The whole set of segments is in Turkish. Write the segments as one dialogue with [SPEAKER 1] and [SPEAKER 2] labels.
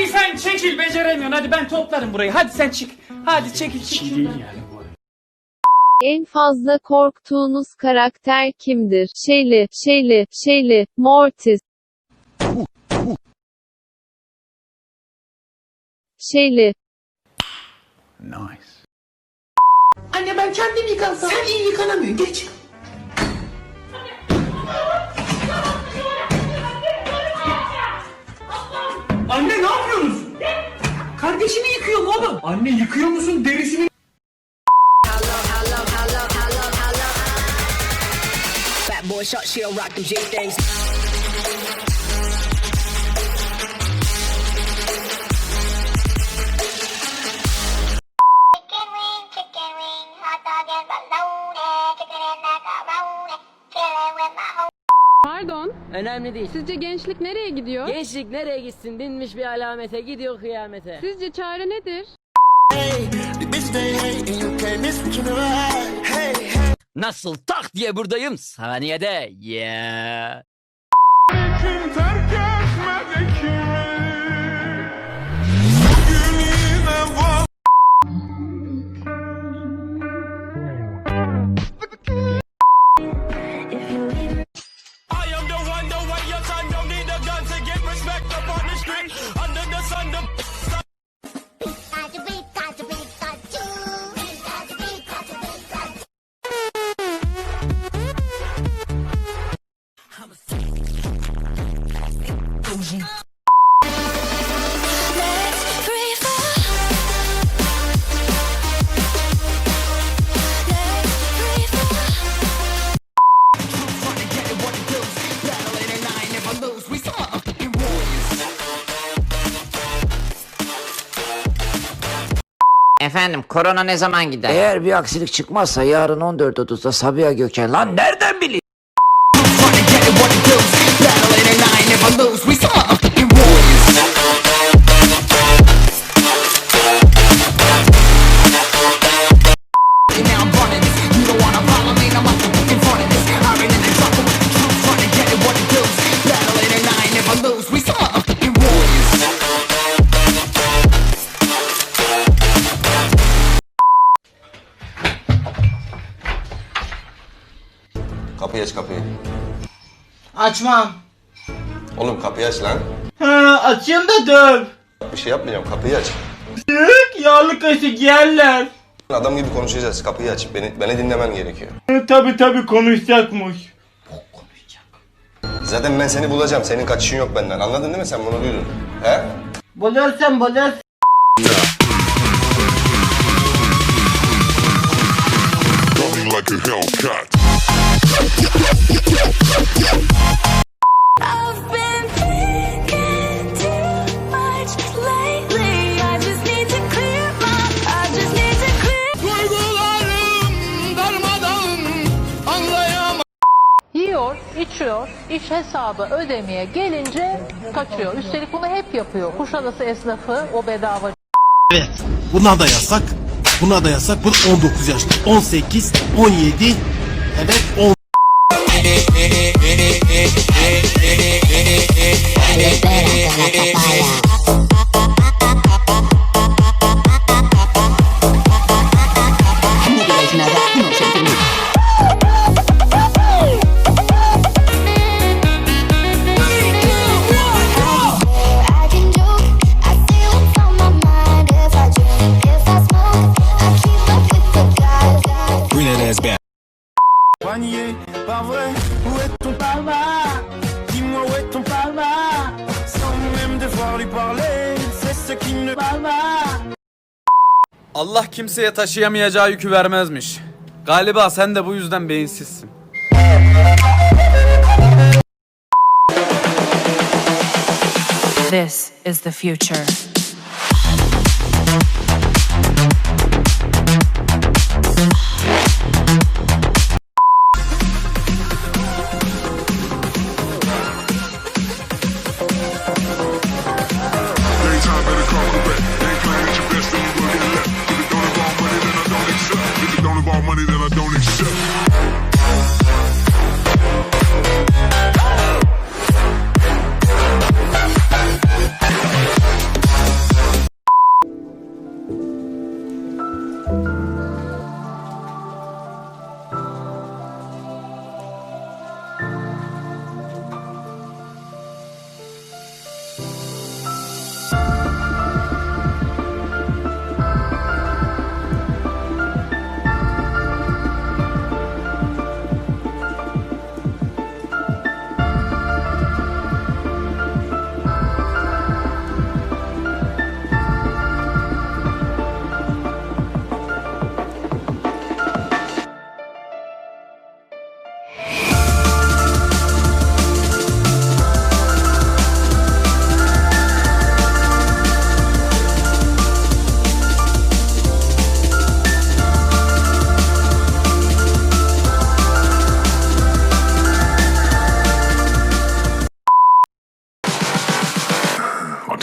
[SPEAKER 1] Hadi sen çekil beceremiyorsun. Hadi ben toplarım burayı. Hadi sen çık. Hadi çekil çık. şuradan.
[SPEAKER 2] En fazla korktuğunuz karakter kimdir? Şeyli, Şeyli, Şeyli, Mortis. Şeyli.
[SPEAKER 3] Anne ben kendim yıkansam. Sen iyi yıkanamıyorsun geç.
[SPEAKER 1] Anne ne yapıyorsunuz?
[SPEAKER 3] Kardeşimi yıkıyorum oğlum.
[SPEAKER 1] Anne yıkıyor musun derisini?
[SPEAKER 4] Boy shot, she'll rock them G things.
[SPEAKER 5] Pardon,
[SPEAKER 4] Önemli değil.
[SPEAKER 5] sizce gençlik nereye gidiyor?
[SPEAKER 4] Gençlik nereye gitsin? Binmiş bir alamete gidiyor kıyamete.
[SPEAKER 5] Sizce çare nedir?
[SPEAKER 6] Nasıl tak diye buradayım saniyede. Yeah.
[SPEAKER 7] Efendim korona ne zaman gider?
[SPEAKER 8] Eğer bir aksilik çıkmazsa yarın 14.30'da Sabiha Gökçen lan nereden bileyim?
[SPEAKER 3] Açmam.
[SPEAKER 9] Oğlum kapıyı aç lan.
[SPEAKER 1] Ha, açayım da döv.
[SPEAKER 9] Bir şey yapmayacağım kapıyı aç.
[SPEAKER 1] Yağlı kaşık yerler.
[SPEAKER 9] Adam gibi konuşacağız kapıyı aç. Beni, beni dinlemen gerekiyor.
[SPEAKER 1] Tabi tabi konuşacakmış.
[SPEAKER 9] Zaten ben seni bulacağım. Senin kaçışın yok benden. Anladın değil mi sen bunu duydun? He?
[SPEAKER 3] Bulursan bulursun.
[SPEAKER 10] I've been thinking
[SPEAKER 5] Yiyor, içiyor, iş hesabı ödemeye gelince kaçıyor. Üstelik bunu hep yapıyor. Kuşadası esnafı o bedava
[SPEAKER 11] Buna da yasak. Buna da yasak. Bu 19 yaş. 18, 17. Evet 10.
[SPEAKER 3] Pero espera, que papaya.
[SPEAKER 1] Allah kimseye taşıyamayacağı yükü vermezmiş. Galiba sen de bu yüzden beyinsizsin.
[SPEAKER 5] This is the future.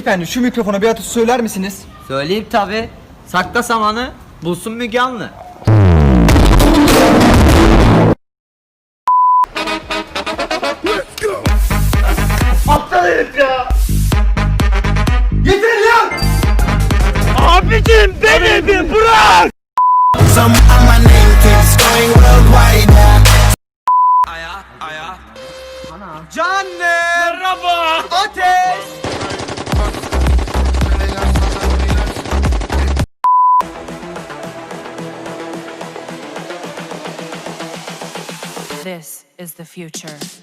[SPEAKER 12] Beyefendi şu mikrofona bir atıf söyler misiniz?
[SPEAKER 7] Söyleyeyim tabi. Sakla samanı, bulsun Müge Anlı.
[SPEAKER 10] This is the future.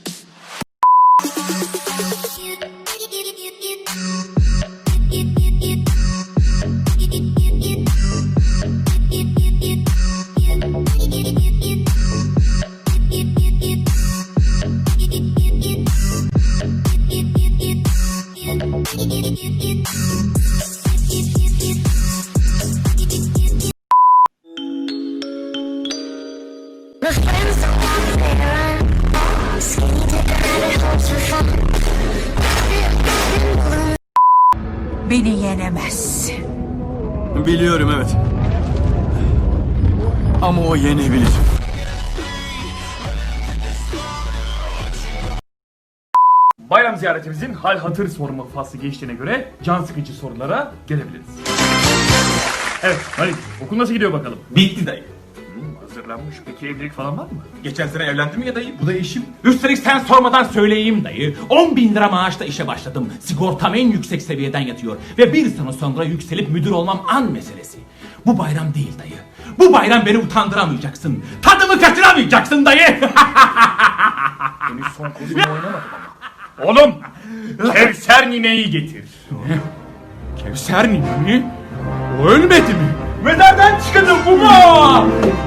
[SPEAKER 10] Beni yenemezsin.
[SPEAKER 1] Biliyorum evet. Ama o yenebilir.
[SPEAKER 12] Bayram ziyaretimizin hal hatır sorma faslı geçtiğine göre can sıkıcı sorulara gelebiliriz. Evet Halit okul nasıl gidiyor bakalım? Bitti dayı. Hazırlanmış peki evlilik falan var mı? Geçen sene evlendim ya dayı bu da eşim. Üstelik sen sormadan söyleyeyim dayı. 10 bin lira maaşla işe başladım. Sigortam en yüksek seviyeden yatıyor. Ve bir sene sonra yükselip müdür olmam an meselesi. Bu bayram değil dayı. Bu bayram beni utandıramayacaksın. Tadımı kaçıramayacaksın dayı. Henüz son kozumu oynamadım ama. Oğlum! Kevser nineyi getir. Kevser nine mi? O ölmedi mi? Mezardan çıkıldı bu mu?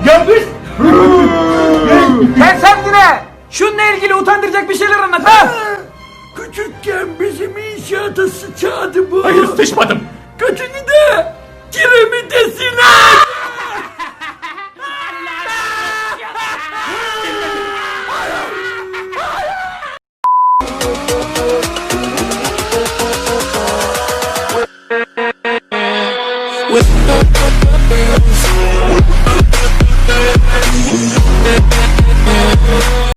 [SPEAKER 12] Yanlış! Kevser nine! Şununla ilgili utandıracak bir şeyler anlat ha! Küçükken bizim inşaata sıçadı bu. Hayır sıçmadım. Götünü de kiremidesine!